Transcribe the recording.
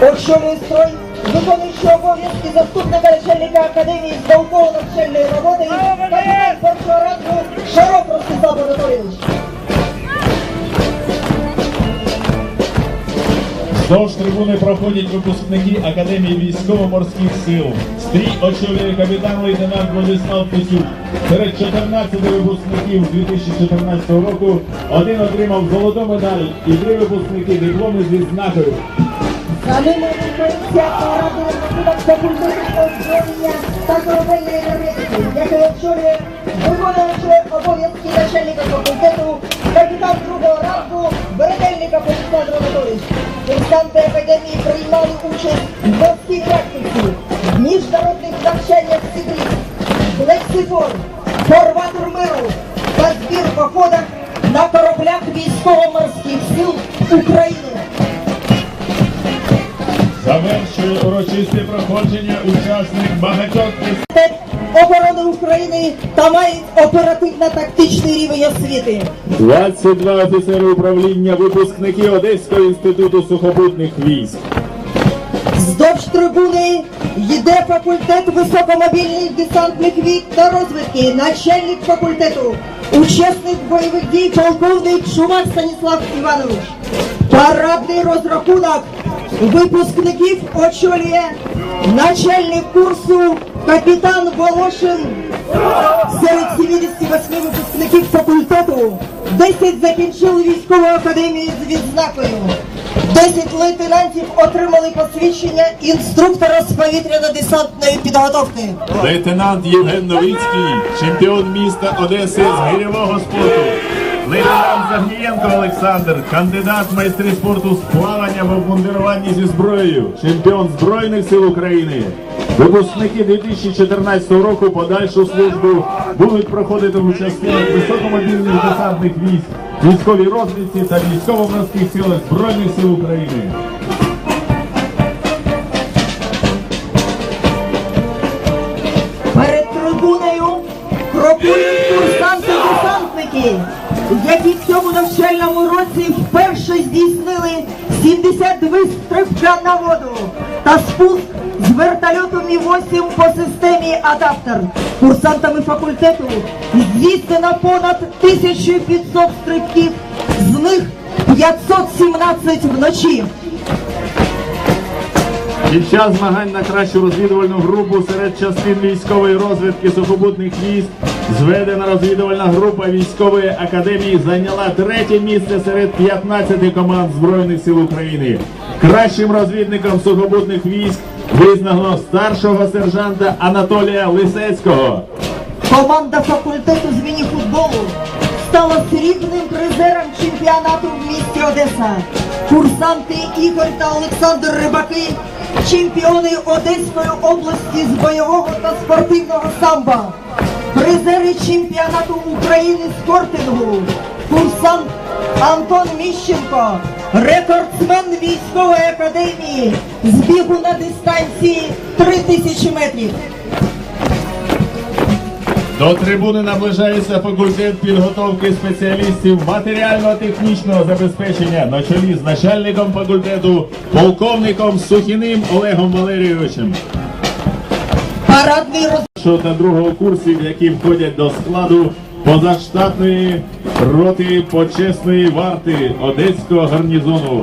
очолює строй, виконуючи обов'язки заступника начальника академії з науково-навчальної роботи, капітан першого рангу Шаров Ростислав Анатолійович. Вздовж трибуни проходять випускники Академії військово-морських сил. Стрій очолює капітан-лейтенант Владислав Петюк. Серед 14 випускників 2014 року один отримав золоту медаль і три випускники дипломи з відзнакою. Розрахунок факультету озброєння та корабельної енергетики, який очолює виконуючи обов'язки начальника факультету, капітан другого ранку, Беретельника Олександр Анатолійович. Курсанти академії приймали участь в морській практиці, міжнародних навчаннях Сибрі, лексифон, форватор миру та збір походах на кораблях військово-морських сил України. Урочисте проходження учасник багатьох оборони України та мають оперативно-тактичний рівень освіти. 22 офіцери управління, випускники Одеського інституту сухопутних військ. Вздовж трибуни йде факультет високомобільних десантних військ та розвідки, начальник факультету, учасник бойових дій полковник Шумак Станіслав Іванович. Парадний розрахунок випускників очолює начальник курсу капітан Волошин. Серед 78 випускників факультету 10 закінчили військову академію з відзнакою. 10 лейтенантів отримали посвідчення інструктора з повітряно-десантної підготовки. Лейтенант Євген Новицький, чемпіон міста Одеси з гирьового спорту. Лейтенант Загнієнко Олександр, кандидат в майстри спорту з плавання в обмундируванні зі зброєю, чемпіон Збройних сил України. Випускники 2014 року подальшу службу будуть проходити у частинах високомобільних десантних військ, військовій розвідці та військово-морських силах Збройних сил України. Перед трибуною крокують курсанти-десантники, які в цьому навчальному році вперше здійснили 72 стрибка на воду та спуск з вертольоту Мі-8 по системі адаптер. Курсантами факультету здійснено понад 1500 стрибків, з них 517 вночі. Під час змагань на кращу розвідувальну групу серед частин військової розвідки сухопутних військ зведена розвідувальна група військової академії зайняла третє місце серед 15 команд Збройних сил України. Кращим розвідником сухопутних військ визнано старшого сержанта Анатолія Лисецького. Команда факультету з міні-футболу стала срібним призером чемпіонату в місті Одеса. Курсанти Ігор та Олександр Рибаки, чемпіони Одеської області з бойового та спортивного самбо, призери чемпіонату України з кортингу, курсант Антон Міщенко, рекордсмен військової академії з бігу на дистанції 3000 метрів. До трибуни наближається факультет підготовки спеціалістів матеріально-технічного забезпечення на чолі з начальником факультету, полковником Сухіним Олегом Валерійовичем. Парадний роз... Та другого курсів, які входять до складу позаштатної роти почесної варти Одеського гарнізону.